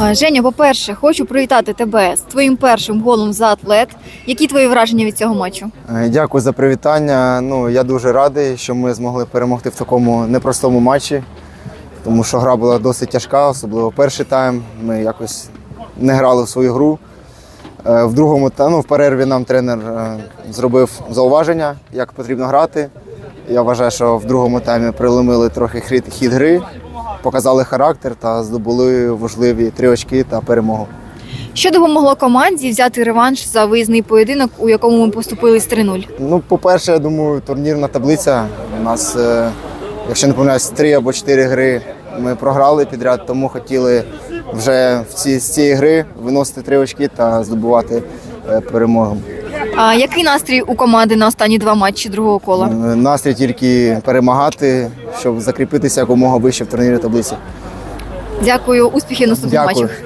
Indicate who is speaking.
Speaker 1: Женя, по-перше, хочу привітати тебе з твоїм першим голом за атлет. Які твої враження від цього матчу?
Speaker 2: Е, Дякую за привітання. Ну, я дуже радий, що ми змогли перемогти в такому непростому матчі, тому що гра була досить тяжка, особливо перший тайм. Ми якось не грали в свою гру. Е, В другому ну, в перерві нам тренер е, зробив зауваження, як потрібно грати. Я вважаю, що в другому таймі приломили трохи хід гри, показали характер та здобули важливі три очки та перемогу.
Speaker 1: Що допомогло команді взяти реванш за виїзний поєдинок, у якому ми поступили з 3-0?
Speaker 2: Ну, по-перше, я думаю, турнірна таблиця. У нас, е, якщо не помиляюсь, три або чотири гри ми програли підряд, тому хотіли вже в ці, з цієї гри виносити три очки та здобувати е, перемогу.
Speaker 1: А який настрій у команди на останні два матчі другого кола?
Speaker 2: Е, Настрій тільки перемагати, щоб закріпитися якомога вище в турнірі таблиці.
Speaker 1: Дякую, успіхів на наступних
Speaker 2: Дякую.
Speaker 1: матчах.